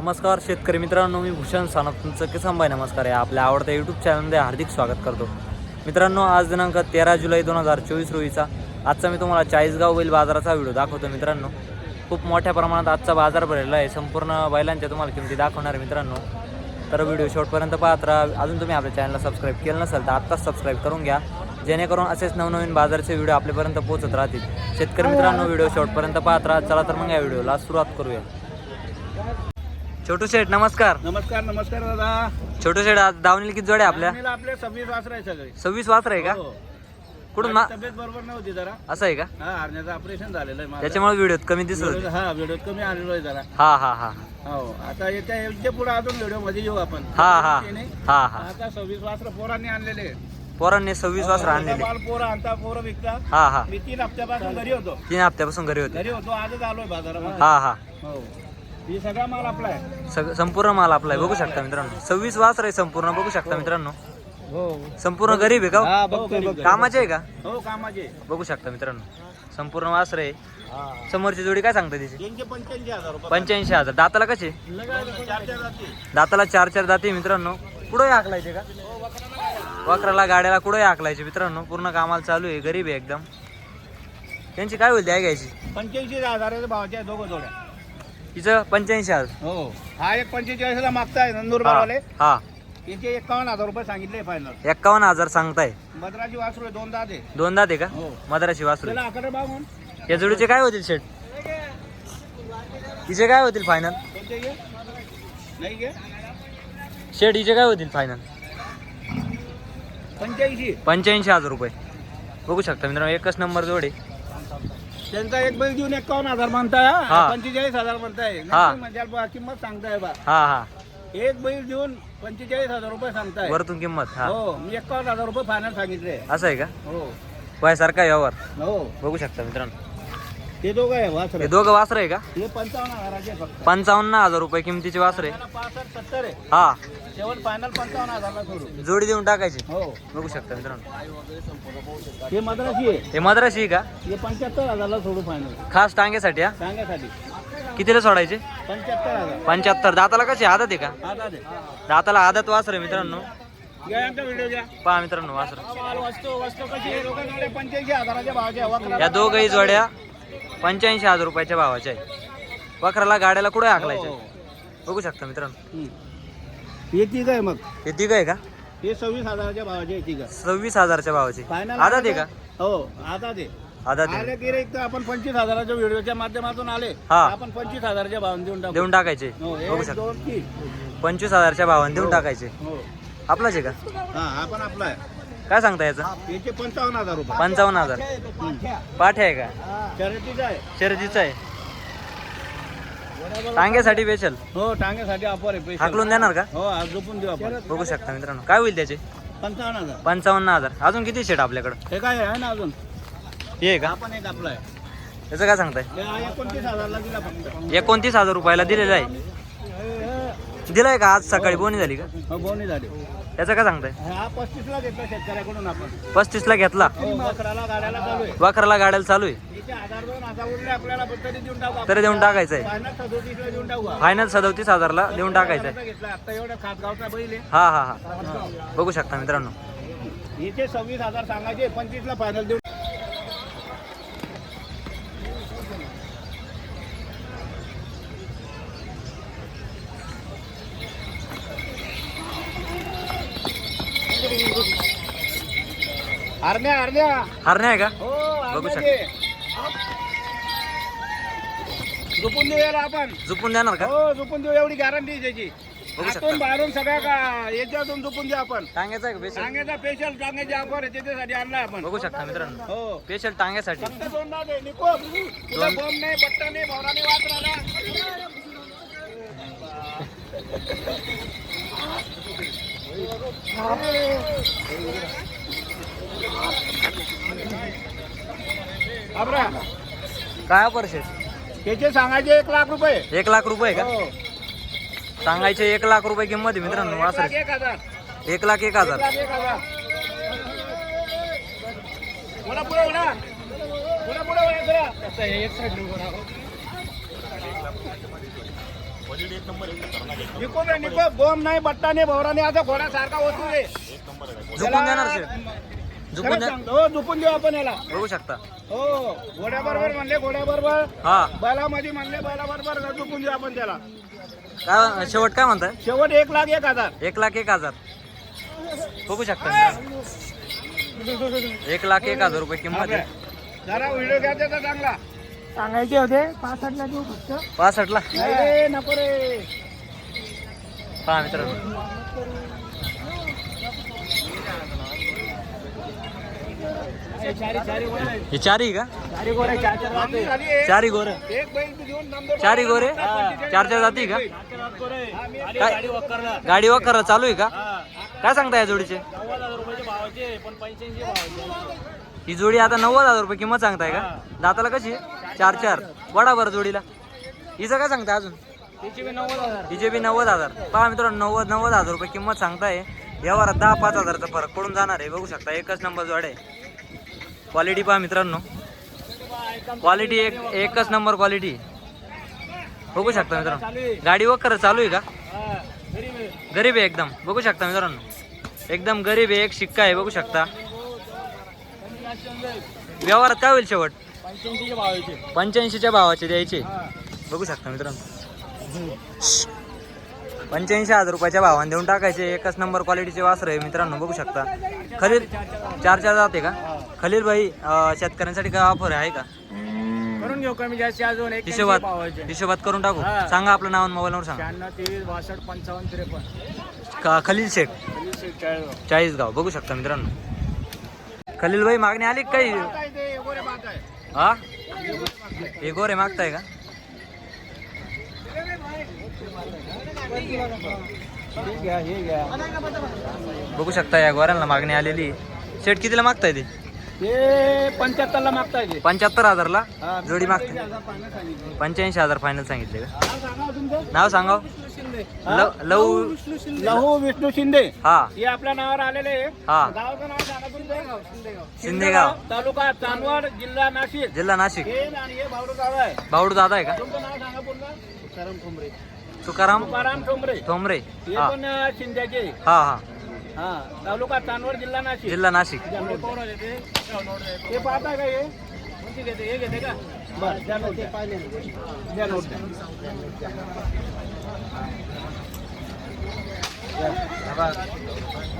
नमस्कार शेतकरी मित्रांनो मी भूषण सानप. तुमचं किसान भाई नमस्कार आहे. आपल्या आवडत्या यूट्यूब चॅनलमध्ये हार्दिक स्वागत करतो. मित्रांनो आज दिनांक तेरा जुलै दोन हजार चोवीस रोजीचा. आजचा मी तुम्हाला चाळीसगाव बैल बाजाराचा व्हिडिओ दाखवतो मित्रांनो. खूप मोठ्या प्रमाणात आजचा बाजार भरलेला आहे. संपूर्ण बैलांच्या तुम्हाला किमती दाखवणार आहे मित्रांनो. तर व्हिडिओ शेवटपर्यंत पाहत राहा. अजून तुम्ही आपल्या चॅनलला सबस्क्राईब केलं नसेल तर आत्ताच सबस्क्राईब करून घ्या. जेणेकरून असेच नवनवीन बाजारचे व्हिडिओ आपल्यापर्यंत पोहोचत राहतील. शेतकरी मित्रांनो व्हिडिओ शेवटपर्यंत पाहत राहा. चला तर मग या व्हिडिओला सुरुवात करूया. छोटू शेठ नमस्कार. नमस्कार नमस्कार दादा. छोटू शेठ आज दावणीला किती जोड्या आपल्या? आपले सव्वीस वासर आहे सगळे. सव्वीस वासर आहे का? हो. कुठून मा माझी तब्येत बरोबर नव्हती जरा. असं आहे का? हा हरण्याचं ऑपरेशन झालेलं आहे माझं. त्याच्यामुळे व्हिडिओत कमी दिसत होते. व्हिडिओ- हा व्हिडिओ कमी आलेलो आहे जरा. हा हा हा. हो आता येत्या याच्यापुढे अजून व्हिडिओमध्ये येऊ आपण. हा हा. हा हा. आता सव्वीस वासर पोरांनी आणलेले. पोरांनी सव्वीस वासर हो, आणलेले. माल पोरं आणता पोरं विकता हा हा. मी तीन हप्त्यापासून घरी होतो. तीन हप्त्यापासून घरी होते. घरी होतो आजच आलोय बाजारामध्ये. हा हा. हो. ही सगळा माल आपला आहे. सग संपूर्ण माल आपला आहे. बघू शकता मित्रांनो. सव्वीस वासर आहे संपूर्ण. बघू शकता मित्रांनो. हो. संपूर्ण गरीब आहे का हो? हा बघतोय बघतोय. कामाचे आहे का? हो कामाचे बघू शकता मित्रांनो. संपूर्ण वासर आहे समोरची जोडी काय सांगता त्याची यांचे पंच्याऐंशी हजार रुपये. पंच्याऐंशी हजार. दाताला कसे चार चार जाती दाताला चार चार दाते मित्रांनो. कुठं हाकलायचे का? वक्राला गाड्याला कुठं हाकलायचे मित्रांनो? पूर्ण कामाला चालू आहे. गरीब आहे एकदम. त्यांची काय होईल द्या घ्यायची? पंच्याऐंशी हजाराच्या भावाच्या आहे दोघं जोड्या. तिचं पंच्याऐंशी हजार. हो. हा एक पंचेचाळीसला मागताय नंदुरबारवाले. हा याचे एकावन्न हजार रुपये सांगितले फायनल एक्कावन्न हजार सांगताय. मद्राची वासरू आहे दोन दादे दोन दाते का? हो. मद्राशी वासरू. त्याला बागून या जोडीचे काय होतील शेट? तिचे काय होतील फायनल कोणते घे नाही घे शेट हिचे काय होतील फायनल पंच्याऐंशी. पंच्याऐंशी हजार रुपये. बघू शकता मित्रांनो एकच नंबर जोडे. त्यांचा एक बैल देऊन एकावन्न हजार म्हणताय हा. पंचेचाळीस हजार म्हणताय हा. म्हणजे बा- किंमत सांगताय बा. हा हा. एक बैल देऊन पंचेचाळीस हजार रुपये सांगताय. वरतून किंमत हा. हो मी एकावन्न हजार रुपये फायनल सांगितले. असं आहे का? हो. वयासारखा व्यवहार हो. बघू शकता मित्रांनो. ते दोघं आहे वासर. हे दोघं वासर आहे का? हे पंचावन्न हजाराचे फक्त. पंचावन्न हजार रुपये किमतीचे वासर आहे. त्याला पासष्ट सत्तर आहे. हा. शेवट फायनल पंचावन्न हजारला सोडू जोडी देऊन टाकायची. हो. बघू शकता मित्रांनो. हे मद्रासी आहे. हे मद्राशी आहे का? हे पंच्याहत्तर हजारला सोडू फायनल खास टांगेसाठी हा? सांगासाठी कितीला सोडायचे? पंच्याहत्तर हजार. पंच्याहत्तर. दाताला कसे आदत आहे का? आता दे दाताला आदत वासर आहे मित्रांनो. घ्या यांचा व्हिडिओ घ्या. पहा मित्रांनो वासर. माल वस्तू वस्तू कशी आहे? दोघं जोडे पंच्याऐंशी हजाराच्या भावाच्या वक्राला या दोघही जोड्या पंच्याऐंशी हजार रुपयाच्या भावाच्या आहे वखराला गाड्याला कुठे हाकलायच्या हो. बघू शकता मित्रांनो. हे ठीक आहे मग. हे तिघ आहे का? हे सव्वीस हजाराच्या भावाचे आहे आहे सव्वीस हजारच्या भावाचे. फायनल आदत आहे का? हो आता दे. आले की रे एक तर आपण पंचवीस हजाराच्या व्हिडिओच्या माध्यमातून आले. हा. आपण पंचवीस हजाराच्या भावाने देऊन टाकू. देऊन टाकायचे. हो बघू एक शकता. दोन तीन. पंचवीस हजारच्या भावाने देऊन टाकायचे. हो. आपलाच आहे का? हा हा पण आपला आहे. काय सांगता याचं? याचे पंचावन्न हजार रुपये. पंचावन्न हजार. पाठ आहे का? शर्यतीचा आहे. शर्यतीचं आहे. टांग्यासाठी बेचल हो टांग्यासाठी ऑफर आहे पैसे हाकलून देणार का? हो आज झोपून देऊ आपण. बघू शकता मित्रांनो. काय होईल त्याचे? पंचावन्न हजार. पंचावन्न हजार. अजून किती शेट आपल्याकडं? हे काय आहे ना अजून? हे आहे का? आपण एक आपला आहे. त्याचं काय सांगताय? हे हा एकोणतीस हजारला दिला फक्त. एकोणतीस हजार रुपयाला दिलेलं आहे. दिलाय का आज सकाळी? बोनी झाली का? हो बोनी झाले. त्याचं काय सांगताय? हा पस्तीसला घेतला शेतकऱ्याकडून आपण. पस्तीसला घेतला? वखराला गाड्याला चालू आहे. वखराला गाड्याला चालू आहे? इथे हजार दोन हजार उरले आपल्याला पण तरी देऊन टाकू तरी देऊन टाकायचं आहे फायनल सदोतीसला देऊन टाकू हा. फायनल सदोतीस हजारला देऊन टाकायचं आहे घेतला. आता एवढा खासगावचा बैल आहे. हा हा हा. बघू शकता मित्रांनो. इथे सव्वीस हजार सांगायचे पंचवीसला फायनल देऊन हरण्या हरण्या. हरणे आहे का? हो बघू हरण्याचे. झोपून देऊ याला आपण. झुपून देणार का? हो झोपून देऊ एवढी गॅरंटी त्याची. बघू शकता. आतून बाहेरून सगळ्या का याच्यातून झोपून देऊ आपण. टांग्याचा आहे का बेसल टांग्याचा स्पेशल टांग्याची ऑफर आहे त्याच्यासाठी आणलाय आपण. बघू शकता मित्रांनो. हो. स्पेशल टांग्यासाठी. फक्त दोन दात आहे निकोप तुला दोन- बॉम्ब नाही बट्टा नाही भवराने वाच राहिला. काय परिषद त्याचे सांगायचे एक लाख रुपये. एक लाख रुपये का? हो. सांगायचे एक लाख रुपये किंमत आहे मित्रांनो एक लाख वासर एक हजार. एक लाख एक एक हजार लाख एक पुढे पुढे जरा. एक. निको रे निको बोम नाही बट्टा नाही भवरा नाही असा घोड्यासारखा वस्तू आहे झुकून देणार शेठ झुकून द्या. हो देऊ आपण याला. बघू शकता. हो घोड्या बरोबर म्हणले घोड्या बरोबर हा. बैलामध्ये म्हणले बैला बरोबर झुकून देऊ आपण त्याला. काय शेवट काय म्हणताय? शेवट एक लाख एक हजार. एक लाख एक हजार. बघू शकता. एक लाख एक हजार रुपये किंमत आहे. जरा व्हिडिओ घ्या त्याचा चांगला. सांगायचे होते पासष्टला देऊ फक्त. पासष्टला नाही रे नको रे. पहा मित्रांनो. हे चारही का? चारही गोर। चारी चारही गोरे? चार चार जाती का? काय? गाडी वकर चालू आहे का? काय सांगता या जोडीचे? ही जोडी आता नव्वद हजार रुपये किंमत सांगताय का? दाताला कशी? चार चार. वडा बरं जोडीला. हिचं काय सांगताय अजून? हिचे बी नव्वद हजार. पहा मित्रांनो नव्वद नव्वद हजार रुपये किंमत सांगताय. व्यवहारात दहा पाच हजारचा फरक पडून जाणार आहे. बघू शकता एकच नंबर जोड आहे. क्वालिटी पहा मित्रांनो. क्वालिटी एक एकच नंबर क्वालिटी बघू शकता मित्रांनो. गाडी वकर चालू आहे का? गरीब आहे एकदम. बघू शकता मित्रांनो. एकदम गरीब आहे एक शिक्का आहे बघू शकता. व्यवहारात काय होईल शेवट? पंच्याऐंशीच्या भावाचे द्यायचे. बघू शकता मित्रांनो. पंच्याऐंशी हजार रुपयाच्या भावाने देऊन टाकायचे. एकच नंबर क्वालिटीचे वासर आहे मित्रांनो बघू शकता. खलील चार चार जाते का? खलील भाई शेतकऱ्यांसाठी काय ऑफर आहे का? करून घेऊ कमी जास्त अजून. एक हिशोबात हिशोबात करून टाकू. सांगा आपलं नाव मोबाईल नंबर सांगा. शहाण्णव तेवीस बासष्ट पंचावन्न त्रेपन्न. का- खलील शेख चाळीस चाळीसगाव. बघू शकता मित्रांनो. खलील भाई मागणी आली काही? हा हे? गोरे मागताय का? बघू शकता या गोऱ्यांना मागणी आलेली. शेट कितीला मागताय ते? ते पंच्याहत्तरला मागताय ते. पंच्याहत्तर हजारला? हा, जोडी मागते. सांगितलं. पंच्याऐंशी हजार फायनल सांगितले का? नाव सांगा हो तुमचं? नाव सांगा हा? लव लव लहू विष्णू शिंदे. हा. हे आपल्या नावावर आलेले आहे. हा. शिंदेगाव तालुका चांदवड जिल्हा नाशिक. जिल्हा नाशिक. आणि भावडू गाव आहे. बावडू दादा आहे का? तुमचं नाव सांगा पूर्ण. तुकाराम ठोंबरे तुकाराम ठोंबरे. ठोंबरे. हे हा. पण अं, शिंद्याचे. हा हा. हा. तालुका चांदवड जिल्हा नाशिक. जिल्हा नाशिक. हे पाहता का हे? हे घेते का? बरं द्या नोट द्या. द्या नोट द्या.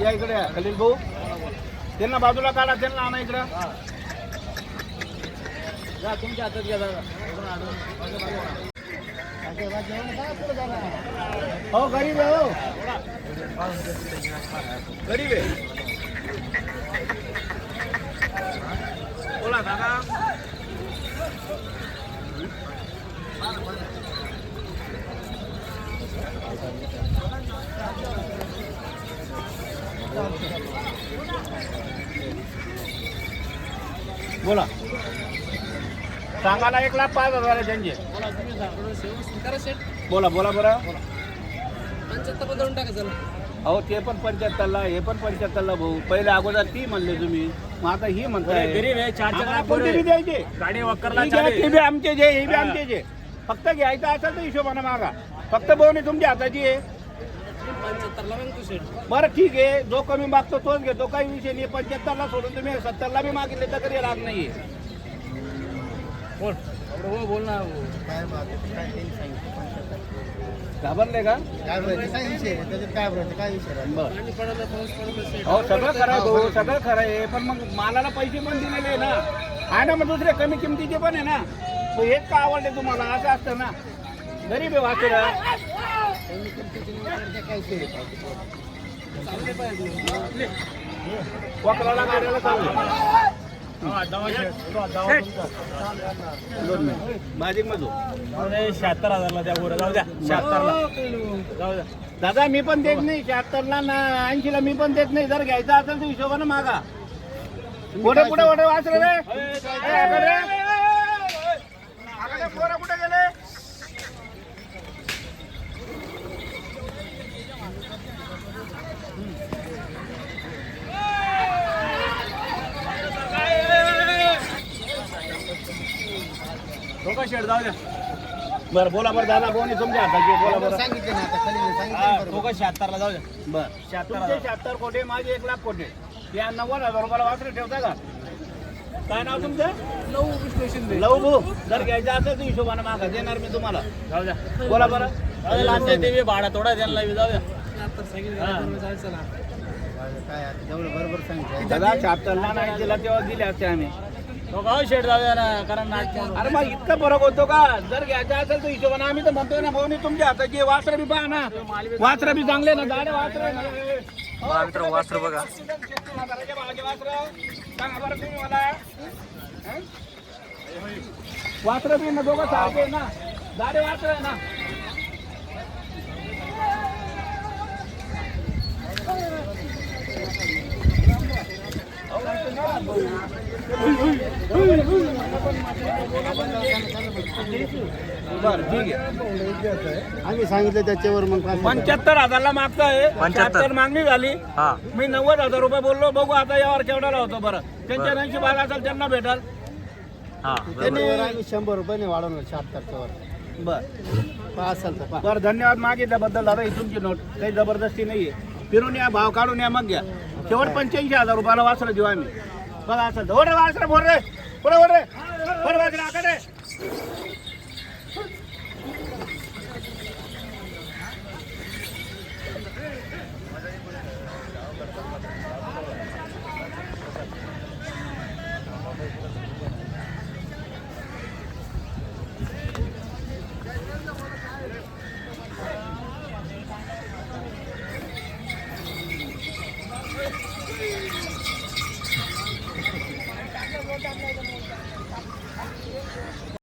या इकडे या, खलील भाऊ. त्यांना बाजूला काढा त्यांना आणा इकडं. जा तुमच्या हातात घ्या दादा. हो गरीब आहे हो. गरीब आहे. बोला दादा. बोला. सांगायला एक लाख पाच हजार त्यांचे. बोला बोला बरं अहो ते पण पंच्याहत्तरला हे पण पंच्याहत्तरला भाऊ. पहिले अगोदर ती म्हणले तुम्ही. मग आता ही म्हणताय. गरीब आहे, चार चार आम्हाला लाख कोणते पोरं बी द्यायचे? गाडी वक्करला ही घ्या, चालेल. ते बी आमचे जे हे बी आमचे जे. फक्त घ्यायचं असेल तर हिशोबाने मागा. फक्त बोवणी तुमच्या हाताची आहे. बरं ठीक आहे. जो कमी मागतो तोच घेतो. काही विषय नाही. पंच्याहत्तरला सोडून तुम्ही सत्तरला बी मागितले तर तरी राग नाहीये. बोल हो बोल ना घाबरले का? काय बोलायचं काय? त्याच्यात काय बोलायचं काय विषय? बरं. हो सगळं खरं आहे भाऊ सगळं खरं आहे पण मग मालाला पैसे पण दिलेले आहे ना. आहे ना मग दुसरे कमी किमतीचे पण आहे ना. मग हेच का आवडले तुम्हाला? असं असतं ना. गरीब आहे वाचर वक्राला गाड्याला चालू दोन मिनिट माझिक मधू शहात्तर हजारला द्या गोरं जाऊ द्या शहात्तरला जाऊ द्या दादा मी पण देत नाही शहात्तरला ना ऐंशीला मी पण देत नाही जर घ्यायचा असेल तर हिशोबानं मागा कुठे कुठे पुढे वाच रे ए, अगं रे. अगं ते पोरं कुठे गेले डोका शेड जाऊ द्या बरं बोला बरं दादा कोणी तुमच्या हाताची? बोला बरं. सांगितले ना आता खाली सांगितले. दोघं शहात्तरला जाऊ द्या. बरं. तुमचे शहात्तर कोटे माझे एक लाख कोटे या नव्वद हजार रुपयाला वासरे ठेवता का? काय नाव तुमचं? लव विष्णू शिंदे. लव भू जर घ्यायचं असेल तर हिशोबाने मागा देणार मी तुम्हाला. जाऊ द्या. बोला बरं. जाऊ लांब ते भाडा थोडा बी जाऊ द्या. काय बरोबर सांगितलं दादा शहात्तरला नाही दिला तेव्हा दिले असते आम्ही. गाव शेट जाऊ द्या ना कारण नाच अरे मग इतका फरक होतो का? जर घ्यायचा असेल तर हिशोबाने आम्ही तर म्हणतोय ना भाऊ तुमच्या हाताची वासरं बी पहा ना. वासरं बी चांगले ना गाडे वासरे. बघा मित्र वासर बघा. वासरं बी ना दोघं सारखे ना. गाडे वासर ना. आहे आम्ही सांगितलं त्याच्यावर मग पाच- पंच्याहत्तर हजारला मागताय 75. पंच्याहत्तर. मागणी झाली. हा. मी नव्वद हजार रुपये बोललो बघू आता यावर केवढ्याला होतो बरं. त्यांच्या ऐंशी बारा असेल त्यांना भेटाल. हा आम्ही शंभर रुपयाने वाढवणार शहात्तरच्या वर. बर. पहा असेल तर पहा. बरं धन्यवाद मागितल्याबद्दल. दादा तुमची नोट काही जबरदस्ती नाहीये. फिरून या भाव काढून या मग घ्या. शेवट पंच्याऐंशी हजार रुपयाला वासरं देऊ आम्ही. बघा असेल तर. ओ रे. बोल रे. पुढे रे. पुढे आकडे.